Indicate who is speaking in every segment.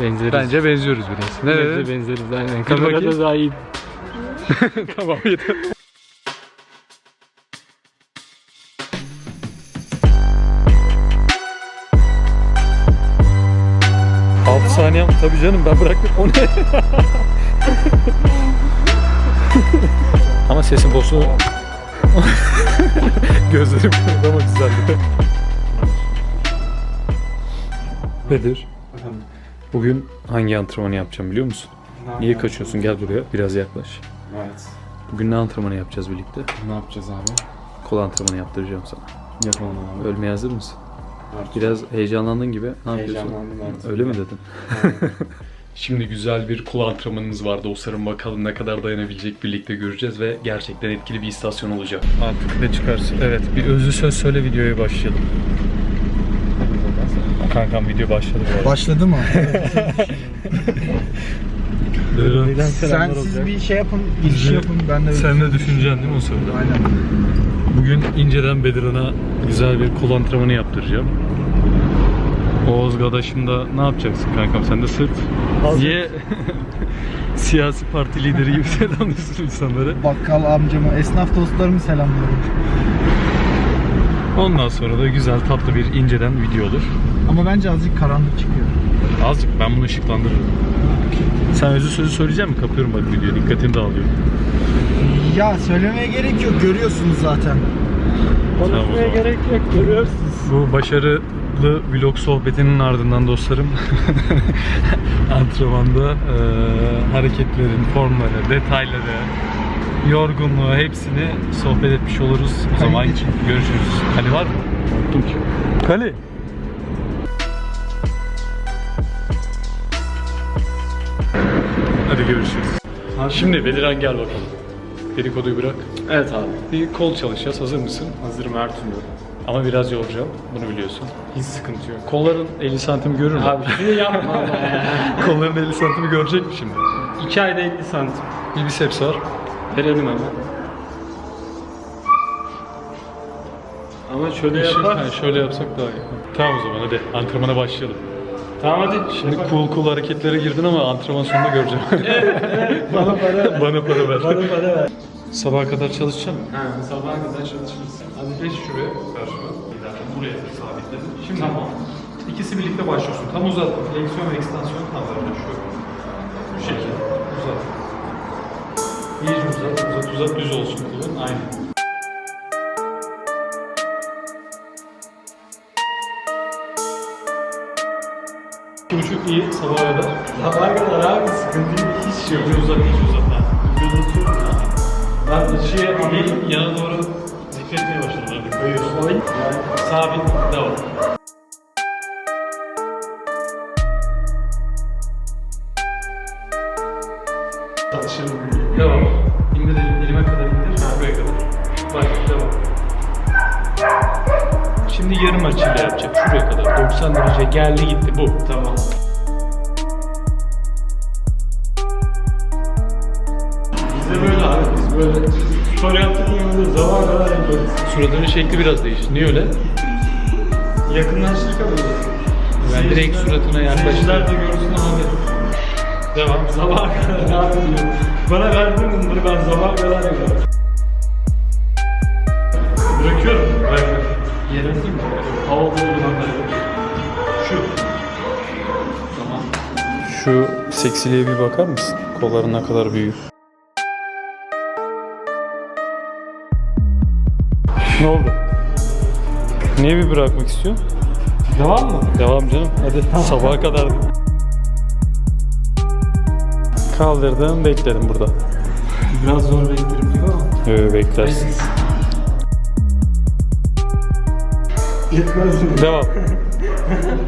Speaker 1: Benzeriz.
Speaker 2: Bence benziyoruz biraz. Ne
Speaker 1: Bence
Speaker 2: dedi?
Speaker 1: benzeriz aynen.
Speaker 2: bakayım.
Speaker 1: Kamerada daha iyi.
Speaker 2: tamam yeter. Altı saniyem tabii canım ben bıraktım. O ne? Ama sesin bozuldu. Gözlerim kırıldı ama güzeldi. Bedir. Bugün hangi antrenmanı yapacağım biliyor musun? Niye kaçıyorsun? Gel buraya biraz yaklaş.
Speaker 1: Evet.
Speaker 2: Bugün ne antrenmanı yapacağız birlikte?
Speaker 1: Ne yapacağız abi?
Speaker 2: Kol antrenmanı yaptıracağım sana.
Speaker 1: Yapalım abi.
Speaker 2: Ölmeye hazır mısın?
Speaker 1: Artık
Speaker 2: Biraz heyecanlandın gibi. Ne yapıyorsun?
Speaker 1: Heyecanlandım artık.
Speaker 2: Öyle mi dedin? Şimdi güzel bir kol antrenmanımız var dostlarım. Bakalım ne kadar dayanabilecek birlikte göreceğiz ve gerçekten etkili bir istasyon olacak. Artık ne çıkarsın? Evet bir özlü söz söyle videoya başlayalım. Kankam video başladı bu arada.
Speaker 3: Başladı mı?
Speaker 2: Buyurun.
Speaker 3: Sen siz bir şey yapın, giriş yapın. Ben de öyle
Speaker 2: Sen de düşüneceksin değil mi o sırada?
Speaker 3: Aynen.
Speaker 2: Bugün inceden Bedirhan'a güzel bir kol antrenmanı yaptıracağım. Oğuz Gadaş'ımda ne yapacaksın kankam? Sen de sırt. Niye siyasi parti lideri gibi selamlıyorsun insanları?
Speaker 3: Bakkal amcama, esnaf dostlarımı selamlıyorum.
Speaker 2: Ondan sonra da güzel tatlı bir inceden video olur.
Speaker 3: Ama bence azıcık karanlık çıkıyor.
Speaker 2: Azıcık ben bunu ışıklandırırım. Sen özü sözü söyleyecek misin? Kapıyorum bak videoya. Dikkatini dağılıyor.
Speaker 3: Ya söylemeye gerek yok, görüyorsunuz zaten.
Speaker 2: Tamam o zaman.
Speaker 3: gerek yok, görüyorsunuz.
Speaker 2: Bu başarılı vlog sohbetinin ardından dostlarım antrenmanda eee, hareketlerin, formları, detayları, yorgunluğu hepsini sohbet etmiş oluruz. O zaman
Speaker 3: için.
Speaker 2: görüşürüz. Kali var mı? Unuttum ki. Kali. Hadi görüşürüz. Şimdi Beliren gel bakalım. Dedikoduyu bırak.
Speaker 1: Evet abi.
Speaker 2: Bir kol çalışacağız. Hazır mısın?
Speaker 1: Hazırım her türlü.
Speaker 2: Ama biraz yoracağım. Bunu biliyorsun.
Speaker 1: Hiç sıkıntı yok.
Speaker 2: Kolların 50 santim görür mü?
Speaker 1: Abi şunu yapma ama ya.
Speaker 2: Kolların 50 santimi görecek mi şimdi?
Speaker 1: 2 ayda 50 santim.
Speaker 2: Bir biceps var.
Speaker 1: Verelim hemen. Ama şöyle yapar.
Speaker 2: ha, şöyle yapsak daha iyi. Tamam o zaman hadi antrenmana başlayalım.
Speaker 1: Tamam hadi.
Speaker 2: Şimdi cool cool hareketlere girdin ama antrenman sonunda göreceğim.
Speaker 1: Bana para ver.
Speaker 2: Bana para ver.
Speaker 1: Bana para ver.
Speaker 2: Sabaha kadar çalışacağım.
Speaker 1: Ha, sabaha kadar çalışırız.
Speaker 2: Hadi geç şuraya karşıma. Bir dakika buraya sabitledim. Şimdi tamam. İkisi birlikte başlıyorsun. Tam uzat. Fleksiyon ve ekstansiyon tam şu. Bu şekilde. Uzat. İyice uzat. Uzat uzat düz olsun kolun. Aynen. Buçuk iyi sabaha kadar.
Speaker 1: Sabaha kadar abi sıkıntı yok. Hiç yok.
Speaker 2: İyice uzat, iyice uzat. Ha.
Speaker 1: Ben de şey
Speaker 2: Bir yana doğru zikretmeye başladım. Hadi koyuyorsun. Sabit, devam. Çalışırım. Devam. İndir elime kadar indir. Buraya kadar. Bak, devam. Şimdi yarım açıyla yapacak. Şuraya kadar. 90 derece geldi gitti. Bu. Tamam.
Speaker 1: Bizde böyle abi biz böyle spor yaptığımızda zaman kadar yapıyoruz.
Speaker 2: Suratının şekli biraz değişti. Niye öyle?
Speaker 1: Yakınlaştırdık abi.
Speaker 2: Ben direkt suratına yaklaştım.
Speaker 1: Seyirciler de görsün abi.
Speaker 2: Devam.
Speaker 1: Sabaha kadar ne yapıyorum? Bana verdin bunları ben sabaha kadar yapıyorum. Yere atayım mı? Hava doldu bakalım. Şu. Tamam.
Speaker 2: Şu seksiliğe bir bakar mısın? Kolların ne kadar büyük. Ne oldu? Niye bir bırakmak istiyorsun?
Speaker 1: Devam mı?
Speaker 2: Devam canım. Hadi sabaha kadar. Kaldırdım, bekledim burada.
Speaker 1: Biraz zor beklerim gibi ama.
Speaker 2: Ee, beklersin.
Speaker 1: Yetmez mi?
Speaker 2: Devam.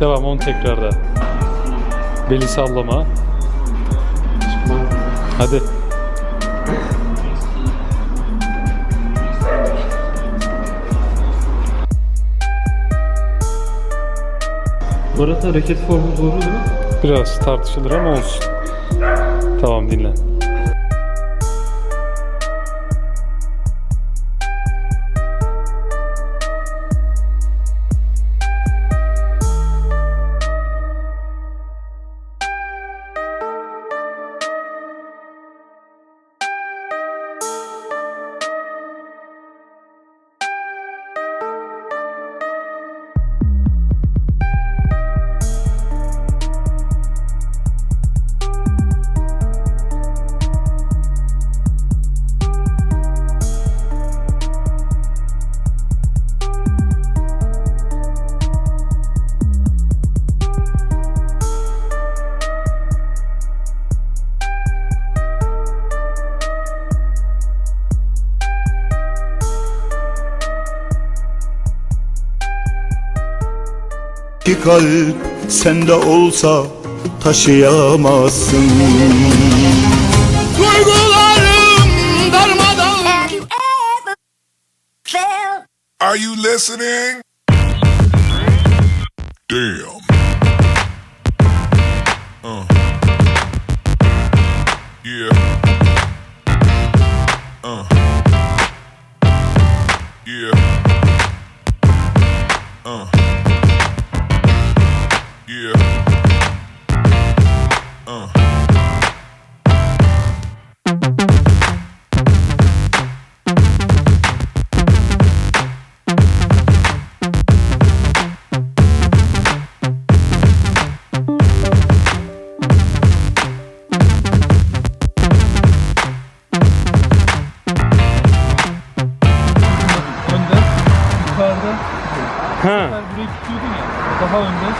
Speaker 2: Devam 10 tekrarda. Beli sallama. Hadi.
Speaker 1: Bu arada hareket formu doğru değil mi?
Speaker 2: Biraz tartışılır ama olsun. Tamam dinle.
Speaker 4: Ki kalp sende olsa taşıyamazsın Duygularım darmadağın
Speaker 5: Are you listening? Damn.
Speaker 1: Ha.
Speaker 2: Sen burayı tutuyordun ya. Daha önden.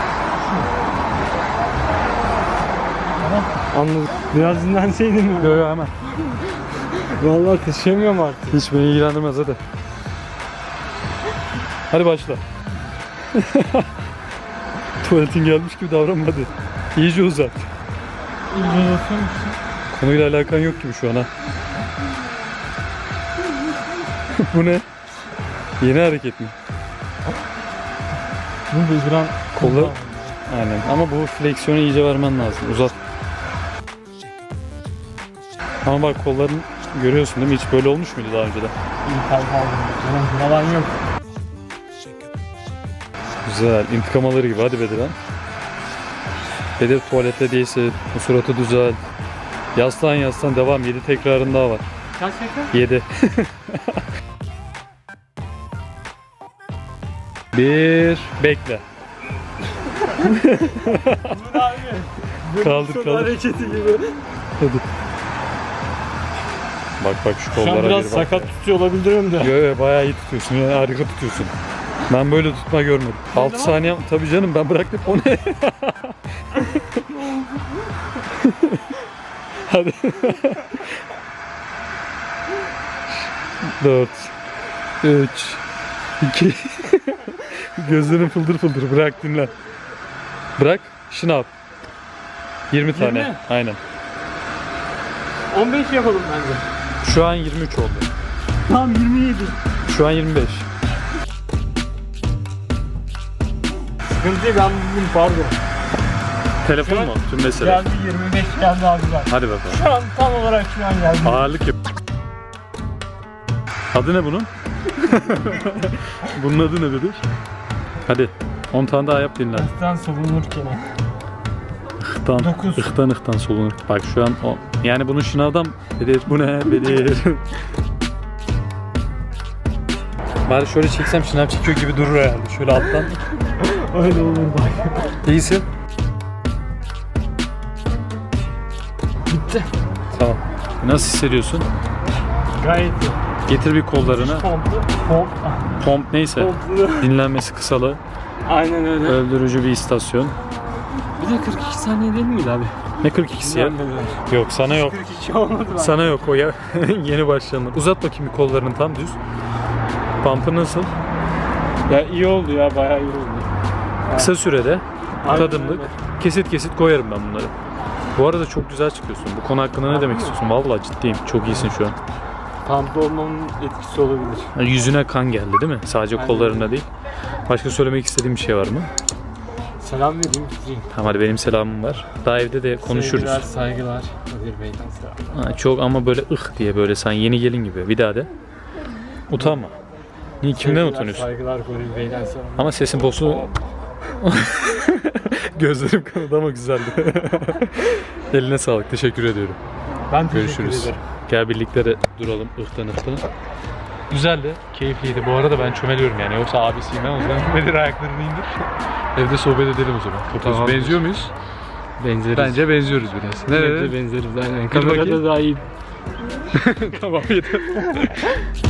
Speaker 1: Anladım. Biraz dinlenseydin mi?
Speaker 2: Yo yo hemen.
Speaker 1: Vallahi taşıyamıyorum artık.
Speaker 2: Hiç beni ilgilendirmez hadi. Hadi başla. Tuvaletin gelmiş gibi davranma hadi. İyice uzat.
Speaker 1: İyice uzatıyor musun?
Speaker 2: Konuyla alakan yok gibi şu an ha. Bu ne? Yeni hareket mi?
Speaker 1: Bu bezdiren
Speaker 2: Kollar... Aynen ama bu fleksiyonu iyice vermen lazım. Uzat. Ama bak kolların görüyorsun değil mi? Hiç böyle olmuş muydu daha önceden?
Speaker 1: iyi kalp aldım. Canım buradan yok.
Speaker 2: Güzel. İntikam alır gibi. Hadi Bedirhan. Bedir tuvalette değilse bu suratı düzel. Yaslan yaslan devam. 7 tekrarın daha var.
Speaker 1: Kaç tekrar?
Speaker 2: 7. Bir. Bekle. kaldır kaldır.
Speaker 1: hareketi gibi.
Speaker 2: Hadi. Bak bak şu
Speaker 1: Şu
Speaker 2: kollara
Speaker 1: an biraz
Speaker 2: bir bak.
Speaker 1: sakat tutuyor olabilirim de.
Speaker 2: Yo yo bayağı iyi tutuyorsun ya harika tutuyorsun. Ben böyle tutma görmedim. 6 saniye tabii canım ben bıraktım o ne? Hadi. 4 3 2 Gözlerin fıldır fıldır bırak dinlen. Bırak şınav. 20 tane.
Speaker 1: 20?
Speaker 2: Aynen.
Speaker 1: 15 yapalım bence.
Speaker 2: Şu an 23 oldu.
Speaker 1: Tam 27.
Speaker 2: Şu an 25.
Speaker 1: Sıkıntı değil ben bugün pardon.
Speaker 2: Telefon mu? Tüm mesele.
Speaker 1: Geldi 25 geldi abi ben.
Speaker 2: Hadi bakalım.
Speaker 1: Şu an tam olarak şu an geldi.
Speaker 2: Ağırlık yap. Adı ne bunun? bunun adı ne Bedir? Hadi 10 tane daha yap dinlen.
Speaker 1: Sen savunurken.
Speaker 2: Ihtan,
Speaker 1: Dokuz.
Speaker 2: ıhtan ıhtan solunur. Bak şu an o. Yani bunun şınavdan Bedir bu ne Bedir. Bari şöyle çeksem şınav çekiyor gibi durur herhalde. Şöyle alttan.
Speaker 1: Öyle olur bak.
Speaker 2: İyisin.
Speaker 1: Bitti.
Speaker 2: Tamam. Nasıl hissediyorsun?
Speaker 1: Gayet iyi.
Speaker 2: Getir bir kollarını.
Speaker 1: Pomplu. Pomp.
Speaker 2: Pomp neyse. Dinlenmesi kısalı.
Speaker 1: Aynen öyle.
Speaker 2: Öldürücü bir istasyon.
Speaker 1: Bir de 42 saniye değil miydi abi?
Speaker 2: Ne 42'si ya? Yok sana yok.
Speaker 1: 42 olmadı bence.
Speaker 2: Sana yok o ya. Yeni başlayanlar. Uzat bakayım bir kollarını tam düz. Pump'ı nasıl?
Speaker 1: Ya iyi oldu ya bayağı iyi oldu.
Speaker 2: Kısa sürede
Speaker 1: Aynen
Speaker 2: tadımlık.
Speaker 1: öyle.
Speaker 2: Kesit kesit koyarım ben bunları. Bu arada çok güzel çıkıyorsun. Bu konu hakkında ne demek istiyorsun? Vallahi ciddiyim. Çok iyisin şu an.
Speaker 1: Pump'ta olmamın etkisi olabilir.
Speaker 2: Yani yüzüne kan geldi değil mi? Sadece
Speaker 1: Aynen
Speaker 2: kollarına değil. Başka söylemek istediğim bir şey var mı?
Speaker 1: Selam vereyim gideyim.
Speaker 2: Tamam hadi benim selamım var. Daha evde de konuşuruz.
Speaker 1: Sevgiler, saygılar. Kadir Bey'den.
Speaker 2: Ha, çok ama böyle ıh diye böyle sen yeni gelin gibi. Bir daha de. Utanma. Niye kimden
Speaker 1: Sevgiler,
Speaker 2: utanıyorsun?
Speaker 1: Saygılar Kadir Bey'den selam.
Speaker 2: Ama sesin bosu Gözlerim kanadı ama güzeldi. Eline sağlık. Teşekkür ediyorum.
Speaker 1: Ben teşekkür
Speaker 2: Görüşürüz.
Speaker 1: ederim.
Speaker 2: Gel birlikte de duralım ıhtan ıhtan. Güzeldi, keyifliydi. Bu arada ben çömeliyorum yani. Yoksa abisiyim ben. O zaman Bedir ayaklarını indir. Evde sohbet edelim o zaman. Topuz.
Speaker 1: Tamamdır.
Speaker 2: Benziyor muyuz?
Speaker 1: Benzeriz.
Speaker 2: Bence benziyoruz biraz.
Speaker 1: Bence
Speaker 2: Nerede?
Speaker 1: benzeriz aynen.
Speaker 2: bakayım.
Speaker 1: Kamerada daha iyi.
Speaker 2: tamam yeter.